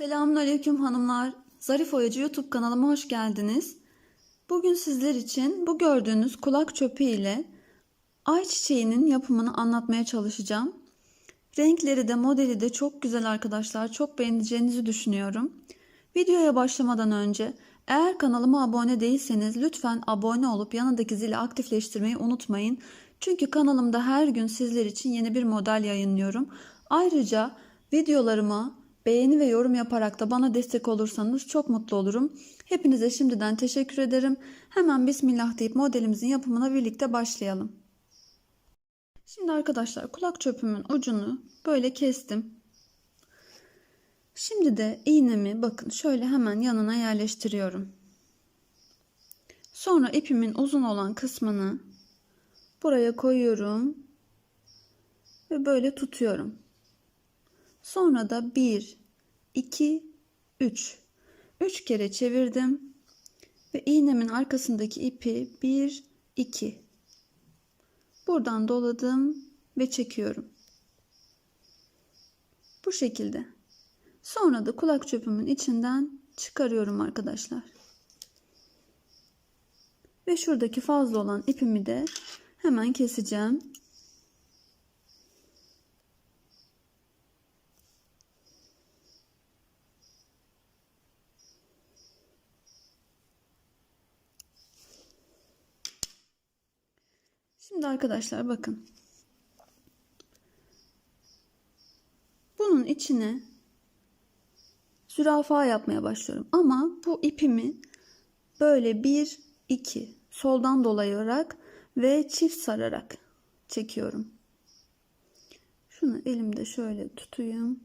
Selamünaleyküm hanımlar. Zarif Oyacı YouTube kanalıma hoş geldiniz. Bugün sizler için bu gördüğünüz kulak çöpü ile ayçiçeğinin yapımını anlatmaya çalışacağım. Renkleri de modeli de çok güzel arkadaşlar. Çok beğeneceğinizi düşünüyorum. Videoya başlamadan önce eğer kanalıma abone değilseniz lütfen abone olup yanındaki zili aktifleştirmeyi unutmayın. Çünkü kanalımda her gün sizler için yeni bir model yayınlıyorum. Ayrıca videolarıma beğeni ve yorum yaparak da bana destek olursanız çok mutlu olurum. Hepinize şimdiden teşekkür ederim. Hemen Bismillah deyip modelimizin yapımına birlikte başlayalım. Şimdi arkadaşlar kulak çöpümün ucunu böyle kestim. Şimdi de iğnemi bakın şöyle hemen yanına yerleştiriyorum. Sonra ipimin uzun olan kısmını buraya koyuyorum ve böyle tutuyorum. Sonra da 1 2 3 3 kere çevirdim ve iğnemin arkasındaki ipi 1 2 buradan doladım ve çekiyorum. Bu şekilde. Sonra da kulak çöpümün içinden çıkarıyorum arkadaşlar. Ve şuradaki fazla olan ipimi de hemen keseceğim. Şimdi arkadaşlar bakın. Bunun içine zürafa yapmaya başlıyorum. Ama bu ipimi böyle bir iki soldan dolayarak ve çift sararak çekiyorum. Şunu elimde şöyle tutayım.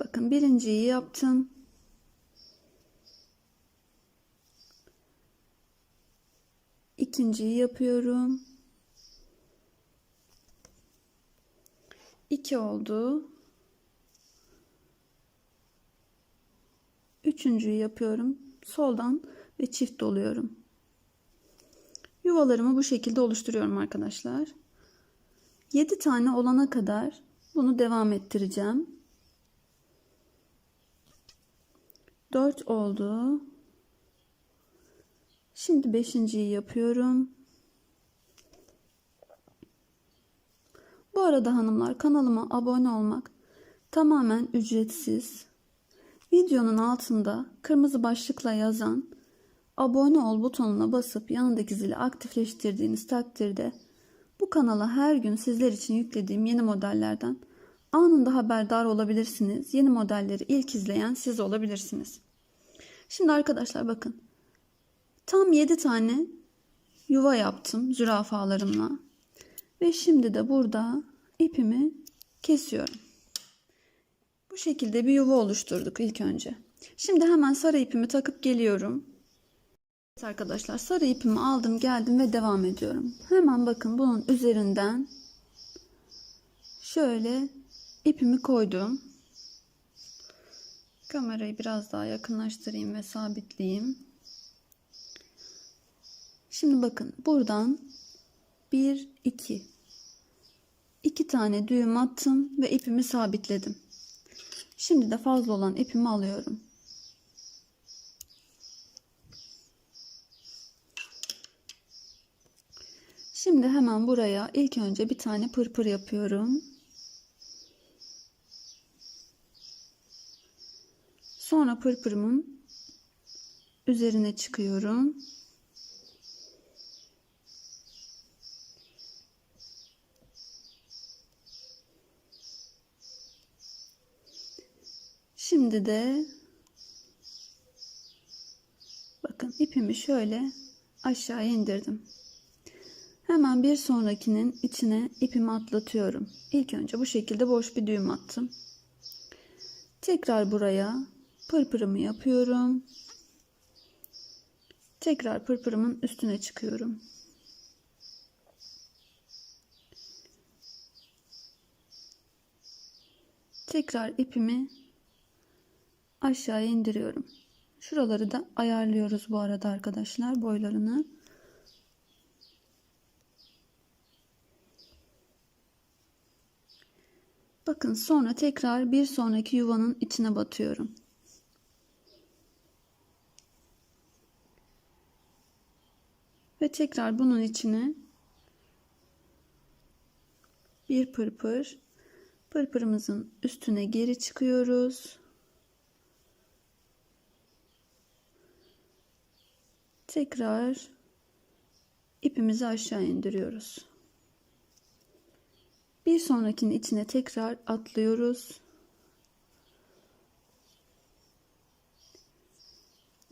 Bakın birinciyi yaptım. İkinciyi yapıyorum. 2 oldu. Üçüncüyü yapıyorum. Soldan ve çift doluyorum. Yuvalarımı bu şekilde oluşturuyorum arkadaşlar. 7 tane olana kadar bunu devam ettireceğim. 4 oldu. Şimdi beşinciyi yapıyorum. Bu arada hanımlar kanalıma abone olmak tamamen ücretsiz. Videonun altında kırmızı başlıkla yazan abone ol butonuna basıp yanındaki zili aktifleştirdiğiniz takdirde bu kanala her gün sizler için yüklediğim yeni modellerden anında haberdar olabilirsiniz. Yeni modelleri ilk izleyen siz olabilirsiniz. Şimdi arkadaşlar bakın. Tam 7 tane yuva yaptım zürafalarımla. Ve şimdi de burada ipimi kesiyorum. Bu şekilde bir yuva oluşturduk ilk önce. Şimdi hemen sarı ipimi takıp geliyorum. Evet arkadaşlar sarı ipimi aldım geldim ve devam ediyorum. Hemen bakın bunun üzerinden şöyle ipimi koydum. Kamerayı biraz daha yakınlaştırayım ve sabitleyeyim. Şimdi bakın buradan 1 2 2 tane düğüm attım ve ipimi sabitledim. Şimdi de fazla olan ipimi alıyorum. Şimdi hemen buraya ilk önce bir tane pırpır yapıyorum. Sonra pırpırımın üzerine çıkıyorum. Şimdi de bakın ipimi şöyle aşağı indirdim. Hemen bir sonrakinin içine ipimi atlatıyorum. İlk önce bu şekilde boş bir düğüm attım. Tekrar buraya pırpırımı yapıyorum. Tekrar pırpırımın üstüne çıkıyorum. Tekrar ipimi aşağı indiriyorum. Şuraları da ayarlıyoruz bu arada arkadaşlar boylarını. Bakın sonra tekrar bir sonraki yuvanın içine batıyorum. Ve tekrar bunun içine bir pırpır pırpırımızın üstüne geri çıkıyoruz. Tekrar ipimizi aşağı indiriyoruz. Bir sonrakinin içine tekrar atlıyoruz.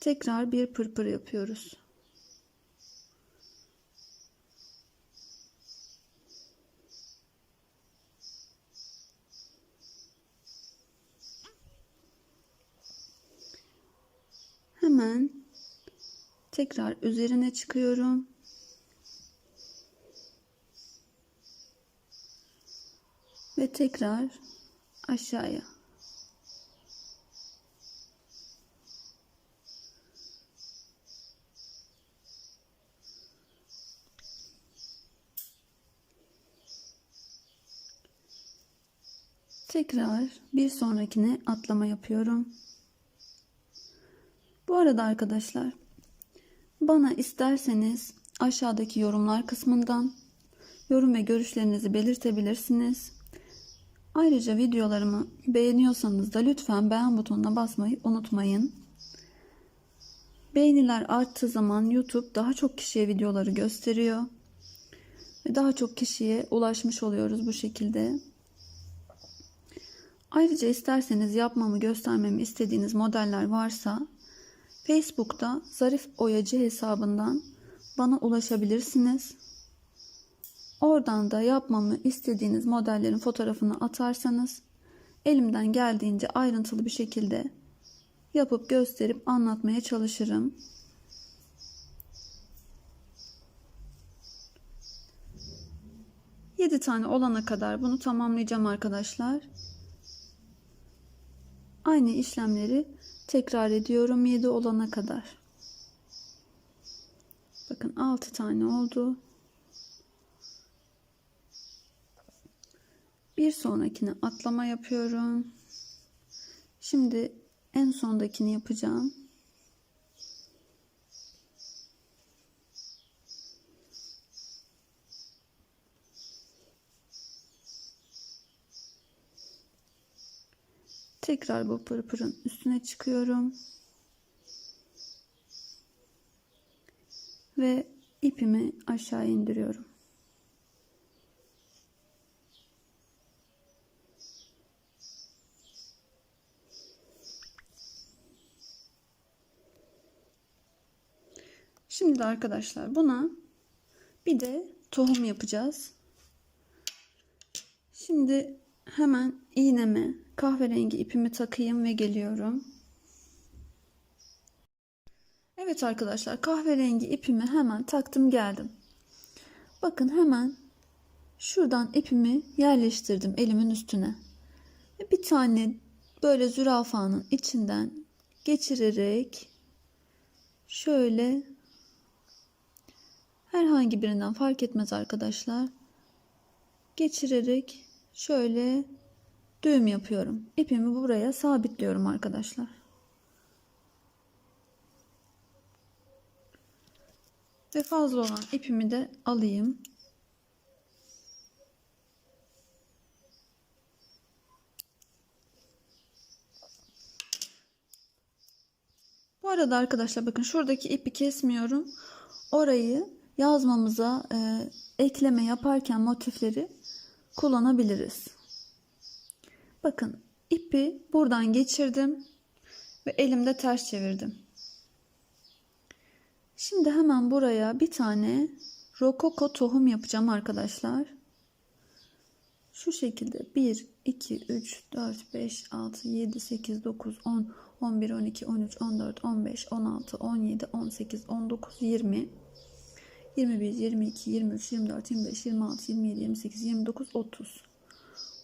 Tekrar bir pırpır yapıyoruz. Hemen tekrar üzerine çıkıyorum. Ve tekrar aşağıya. Tekrar bir sonrakine atlama yapıyorum. Bu arada arkadaşlar bana isterseniz aşağıdaki yorumlar kısmından yorum ve görüşlerinizi belirtebilirsiniz. Ayrıca videolarımı beğeniyorsanız da lütfen beğen butonuna basmayı unutmayın. Beğeniler arttığı zaman YouTube daha çok kişiye videoları gösteriyor. Ve daha çok kişiye ulaşmış oluyoruz bu şekilde. Ayrıca isterseniz yapmamı göstermemi istediğiniz modeller varsa Facebook'ta Zarif Oyacı hesabından bana ulaşabilirsiniz. Oradan da yapmamı istediğiniz modellerin fotoğrafını atarsanız elimden geldiğince ayrıntılı bir şekilde yapıp gösterip anlatmaya çalışırım. Yedi tane olana kadar bunu tamamlayacağım arkadaşlar. Aynı işlemleri tekrar ediyorum 7 olana kadar. Bakın 6 tane oldu. Bir sonrakine atlama yapıyorum. Şimdi en sondakini yapacağım. Tekrar bu pırpırın üstüne çıkıyorum. Ve ipimi aşağı indiriyorum. Şimdi arkadaşlar buna bir de tohum yapacağız. Şimdi hemen iğneme kahverengi ipimi takayım ve geliyorum. Evet arkadaşlar kahverengi ipimi hemen taktım geldim. Bakın hemen şuradan ipimi yerleştirdim elimin üstüne. Bir tane böyle zürafanın içinden geçirerek şöyle herhangi birinden fark etmez arkadaşlar. Geçirerek şöyle düğüm yapıyorum. İpimi buraya sabitliyorum arkadaşlar. Ve fazla olan ipimi de alayım. Bu arada arkadaşlar bakın şuradaki ipi kesmiyorum. Orayı yazmamıza e, ekleme yaparken motifleri kullanabiliriz. Bakın ipi buradan geçirdim ve elimde ters çevirdim. Şimdi hemen buraya bir tane rokoko tohum yapacağım arkadaşlar. Şu şekilde 1, 2, 3, 4, 5, 6, 7, 8, 9, 10, 11, 12, 13, 14, 15, 16, 17, 18, 19, 20, 21, 22, 23, 24, 25, 26, 27, 28, 29, 30.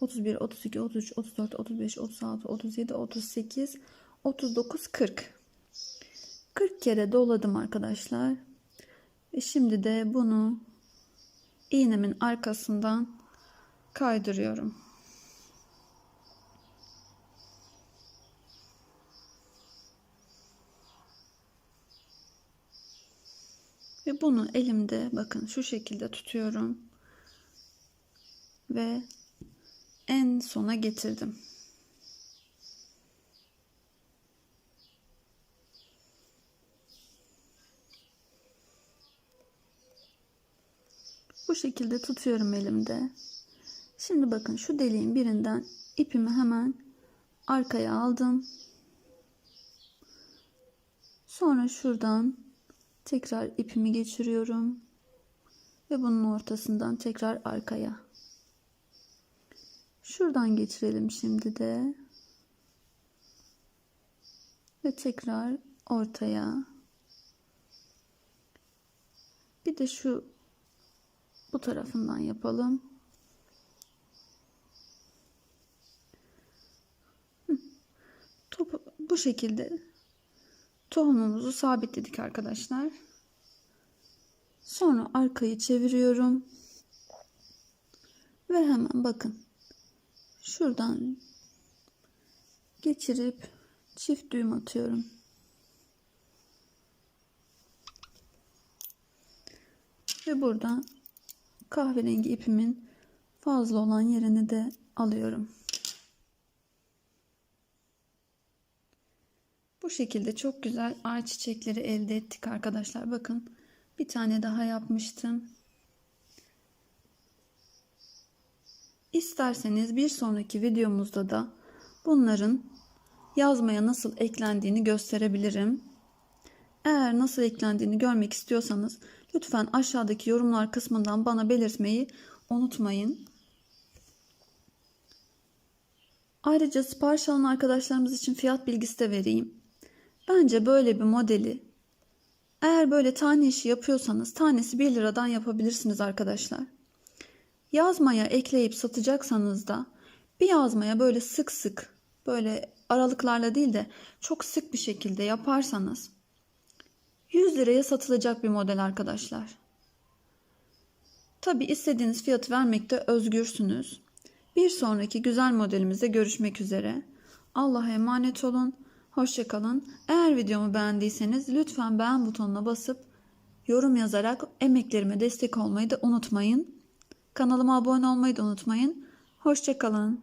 31, 32, 33, 34, 35, 36, 37, 38, 39, 40. 40 kere doladım arkadaşlar. E şimdi de bunu iğnemin arkasından kaydırıyorum. Ve bunu elimde bakın şu şekilde tutuyorum. Ve en sona getirdim. Bu şekilde tutuyorum elimde. Şimdi bakın şu deliğin birinden ipimi hemen arkaya aldım. Sonra şuradan tekrar ipimi geçiriyorum. Ve bunun ortasından tekrar arkaya. Şuradan geçirelim şimdi de. Ve tekrar ortaya. Bir de şu bu tarafından yapalım. Topu bu şekilde tohumumuzu sabitledik arkadaşlar. Sonra arkayı çeviriyorum. Ve hemen bakın. Şuradan geçirip çift düğüm atıyorum. Ve buradan kahverengi ipimin fazla olan yerini de alıyorum. Bu şekilde çok güzel ay çiçekleri elde ettik arkadaşlar. Bakın bir tane daha yapmıştım. İsterseniz bir sonraki videomuzda da bunların yazmaya nasıl eklendiğini gösterebilirim. Eğer nasıl eklendiğini görmek istiyorsanız lütfen aşağıdaki yorumlar kısmından bana belirtmeyi unutmayın. Ayrıca sipariş alan arkadaşlarımız için fiyat bilgisi de vereyim. Bence böyle bir modeli eğer böyle tane işi yapıyorsanız tanesi 1 liradan yapabilirsiniz arkadaşlar. Yazmaya ekleyip satacaksanız da bir yazmaya böyle sık sık böyle aralıklarla değil de çok sık bir şekilde yaparsanız 100 liraya satılacak bir model arkadaşlar. Tabi istediğiniz fiyatı vermekte özgürsünüz. Bir sonraki güzel modelimizde görüşmek üzere. Allah'a emanet olun. Hoşçakalın. Eğer videomu beğendiyseniz lütfen beğen butonuna basıp yorum yazarak emeklerime destek olmayı da unutmayın. Kanalıma abone olmayı da unutmayın. Hoşçakalın.